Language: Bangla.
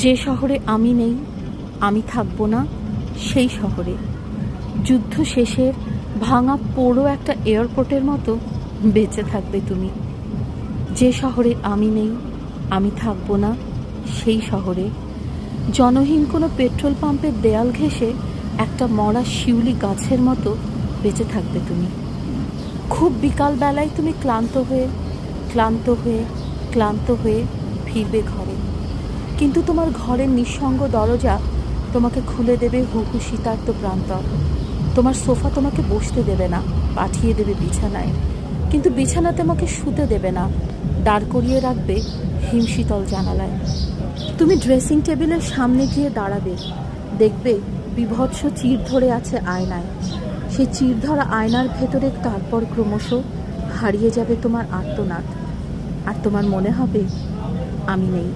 যে শহরে আমি নেই, আমি থাকব না, সেই শহরে। যুদ্ধ শেষের ভাঙা পোড়ো একটা এয়ারপোর্টের মতো বেঁচে থাকবে তুমি। যে শহরে আমি নেই, আমি থাকব না, সেই শহরে। জনহীন কোনো পেট্রোল পাম্পের দেয়াল ঘেঁষে একটা মরা শিউলি গাছের মতো বেঁচে থাকবে তুমি। খুব বিকালবেলায় তুমি ক্লান্ত হয়ে ক্লান্ত হয়ে ক্লান্ত হয়ে ফিরবে ঘরে। কিন্তু তোমার ঘরের নিঃসঙ্গ দরজা তোমাকে খুলে দেবে হুহু শীতার্ত প্রান্তর। তোমার সোফা তোমাকে বসতে দেবে না, পাঠিয়ে দেবে বিছানায়। কিন্তু বিছানা তোমাকে শুতে দেবে না, দাঁড় করিয়ে রাখবে হিমশীতল জানালায়। তুমি ড্রেসিং টেবিলের সামনে গিয়ে দাঁড়াবে, দেখবে বিভৎস চির ধরে আছে আয়নায়। সেই চির ধরা আয়নার ভেতরে তারপর ক্রমশ হারিয়ে যাবে তোমার আত্মনাদ আর তোমার মনে হবে, আমি নেই।